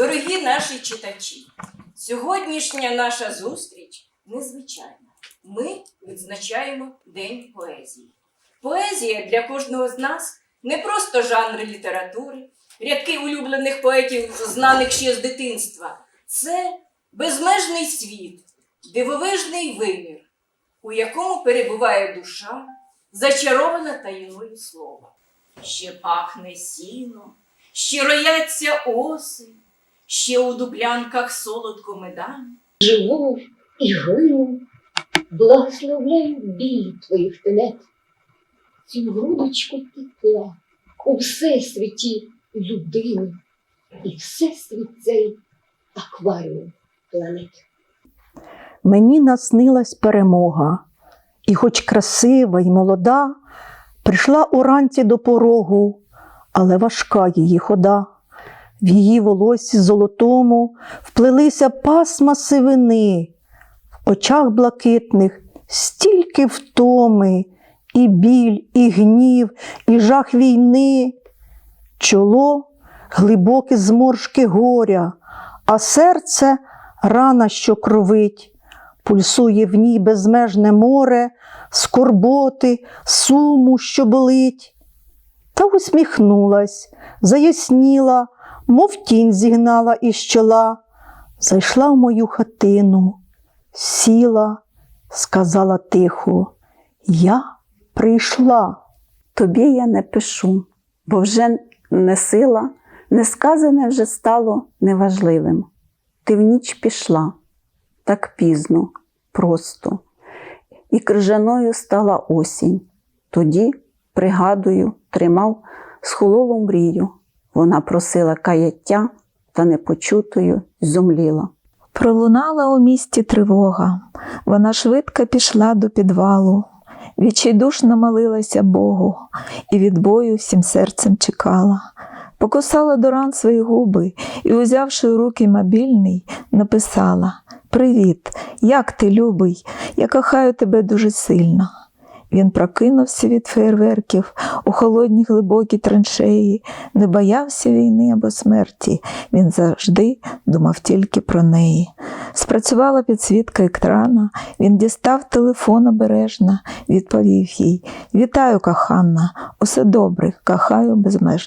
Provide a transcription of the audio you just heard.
Дорогі наші читачі, сьогоднішня наша зустріч незвичайна. Ми відзначаємо День поезії. Поезія для кожного з нас не просто жанр літератури, рядки улюблених поетів, знаних ще з дитинства. Це безмежний світ, дивовижний вимір, у якому перебуває душа, зачарована таїною слова. Ще пахне сіно, ще рояться оси, ще у дублянках солодко медан. живу і гину, благословляю біль твоїх тенет, цю грудочку тепла у всесвіті людини, і всесвіт цей акваріум планет. Мені наснилась перемога, і хоч красива й молода, прийшла уранці до порогу, але важка її хода. В її волосі золотому вплелися пасма сивини, в очах блакитних стільки втоми, і біль, і гнів, і жах війни, чоло глибокі зморшки горя, а серце рана, що кровить, пульсує в ній безмежне море, скорботи, суму, що болить. Та усміхнулась, заясніла, мов тінь зігнала із чола, зайшла в мою хатину, сіла, сказала тихо, я прийшла. Тобі я не пишу, бо вже не сила, несказане вже стало неважливим. Ти в ніч пішла так пізно, просто, і крижаною стала осінь. Тоді, пригадую, тримав схололу мрію. Вона просила каяття та непочутою зумліла. Пролунала у місті тривога. Вона швидко пішла до підвалу. Відчайдушно молилася Богу і від бою всім серцем чекала. Покусала до ран свої губи і, узявши у руки мобільний, написала: Привіт, як ти, любий, я кохаю тебе дуже сильно. Він прокинувся від фейерверків у холодній глибокій траншеї, не боявся війни або смерті. Він завжди думав тільки про неї. Спрацювала підсвітка екрана, він дістав телефон обережно, відповів їй: Вітаю, кохана, усе добре, кохаю безмежно.